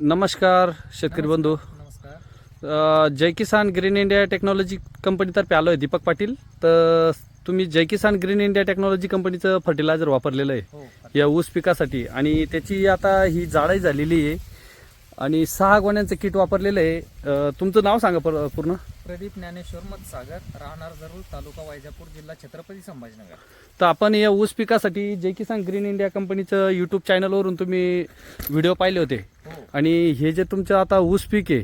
नमस्कार शेतकरी बंधू. नमस्कार. अ, Jai Kisan green India technology कंपनीतर्फे आलो आहे दीपक पाटील. तर तुम्ही Jai Kisan green India technology कंपनीचं फर्टिलायझर वापरलेलं आहे. हो या ऊस पिकासाठी. आणि त्याची आता ही जाडाई झालेली आहे. आणि सहा गोण्यांचं किट वापरलेलं आहे. अ, तुमचं नाव सांगा पर- पूर्ण. प्रदीप ज्ञानेश्वर मतसागर राहणार जरूर तालुका वैजापूर जिल्हा छत्रपती संभाजीनगर. तर आपण या ऊस पिकासाठी जय किसान ग्रीन इंडिया कंपनीचं यूट्यूब चॅनलवरून तुम्ही व्हिडिओ पाहिले होते. हो. आणि हे जे तुमचं आता ऊस पीक आहे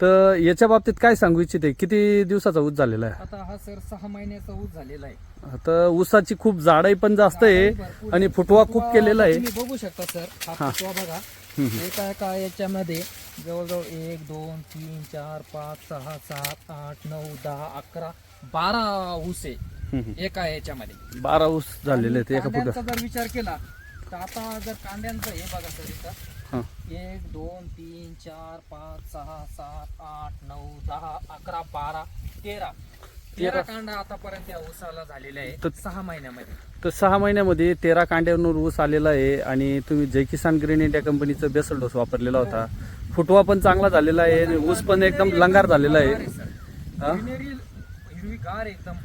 तर याच्या बाबतीत काय सांगू इच्छिते? किती दिवसाचा ऊस झालेला आहे? आता हा सर सहा महिन्याचा ऊस झालेला आहे. आता ऊसाची खूप जाडाई पण जास्त आहे आणि. फुटवा खूप केलेला आहे. बघू शकता सर. हा हा. फुटवा बघा. एका एका याच्यामध्ये? जवळजवळ एक दोन तीन चार पाच सहा सात आठ नऊ दहा अकरा बारा ऊस आहे. एका याच्यामध्ये. बारा ऊस झालेले आहेत एका जर विचार केला तर आता जर कांद्यांचं हे बघा सर इथं. एक दोन तीन चार पाच सहा सात आठ नऊ दहा अकरा बारा तेरा. तेरा कांडा आतापर्यंत या ऊसाला झालेले आहे. सहा महिन्यामध्ये. तर सहा महिन्यामध्ये तेरा कांड्यावर ऊस आलेला आहे आणि तुम्ही जय किसान ग्रीन इंडिया कंपनीचं बेसल डोस वापरलेला होता. फुटवा पण चांगला झालेला आहे आणि ऊस पण एकदम लंगार झालेला आहे. हिरवीगार एकदम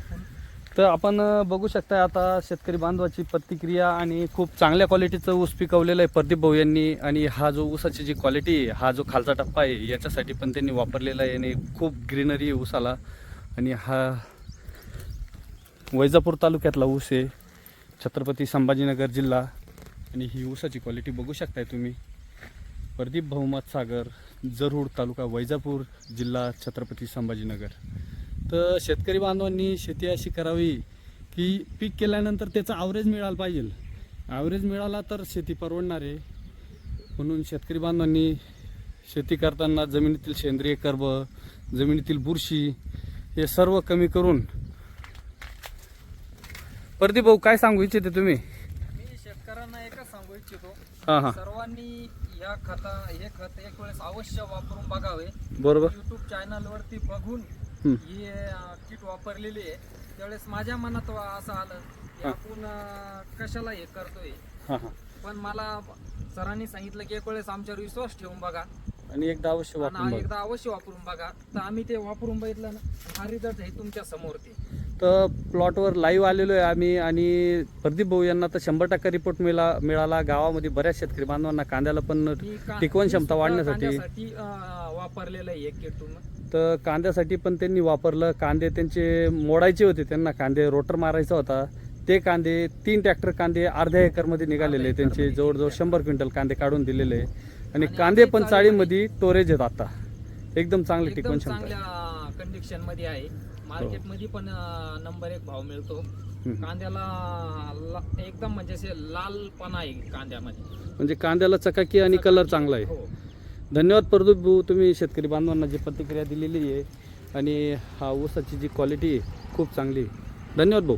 तर आपण बघू शकता आता शेतकरी बांधवाची प्रतिक्रिया आणि खूप चांगल्या क्वालिटीचं ऊस पिकवलेलं आहे प्रदीप भाऊ यांनी. आणि हा जो ऊसाची जी क्वालिटी आहे हा जो खालचा टप्पा आहे याच्यासाठी पण त्यांनी वापरलेला आहे आणि खूप ग्रीनरी ऊसाला आणि हा वैजापूर तालुक्यातला ऊस आहे. छत्रपती संभाजीनगर जिल्हा. आणि ही ऊसाची क्वालिटी बघू शकताय तुम्ही. प्रदीप बहुमत सागर जरूर तालुका वैजापूर जिल्हा छत्रपती संभाजीनगर. तर शेतकरी बांधवांनी शेती अशी करावी की पीक केल्यानंतर त्याचा ॲव्हरेज मिळाला पाहिजे. ॲव्हरेज मिळाला तर शेती परवडणार. आहे म्हणून शेतकरी बांधवांनी शेती करताना जमिनीतील सेंद्रिय कर्ब जमिनीतील बुरशी हे सर्व कमी करून. प्रदीप भाऊ काय सांगू इच्छिते तुम्ही? मी शेतकऱ्यांना एकच सांगू इच्छितो. हां हां. सर्वांनी या खता हे खत एक वेळेस अवश्य वापरून बघावे. बरोबर. युट्यूब चॅनल वरती बघून हं. किट वापरलेली आहे. त्यावेळेस माझ्या मनात असं आलं की हा. आपण अं, कशाला हे करतोय? हां हां. पण मला सरांनी सांगितलं की एक वेळेस आमच्यावर विश्वास ठेवून बघा. आणि एकदा अवश्य वापरून आणि बघा. एकदा अवश्य वापरून बघा. तर आम्ही ते वापरून बघितलं ना हा रिझल्ट आहे तुमच्यासमोर ते. तर प्लॉटवर लाईव्ह आलेलो आहे आम्ही आणि प्रदीप भाऊ यांना तर शंभर टक्के रिपोर्ट मिळा मिळाला. गावामध्ये बऱ्याच शेतकरी बांधवांना कांद्याला पण का- टिकवण क्षमता वाढण्यासाठी. कांद्यासाठी, अं, वापरलेलं आहे एक किटून. तर कांद्यासाठी पण त्यांनी वापरलं. कांदे त्यांचे मोडायचे होते त्यांना कांदे रोटर मारायचा होता. ते कांदे तीन ट्रॅक्टर कांदे अर्ध्या एकरमध्ये निघालेले त्यांचे. जवळजवळ शंभर क्विंटल कांदे काढून दिलेले आहे. आणि कांदे पण चाळीमध्ये- स्टोरेज आहेत आता. एकदम चांगली एकदम क्षमता चांगल्या कंडिशनमध्ये आहे. मार्केटमध्ये पण नंबर एक भाव मिळतो. हम्म. कांद्याला ला- एकदम म्हणजे असे लालपणा आहे कांद्यामध्ये. म्हणजे कांद्याला चकाकी आणि कलर चांगला आहे. हो. धन्यवाद प्रदीप भाऊ तुम्ही शेतकरी बांधवांना जी प्रतिक्रिया दिलेली आहे आणि हा ऊसाची जी क्वालिटी आहे खूप चांगली आहे. धन्यवाद भाऊ.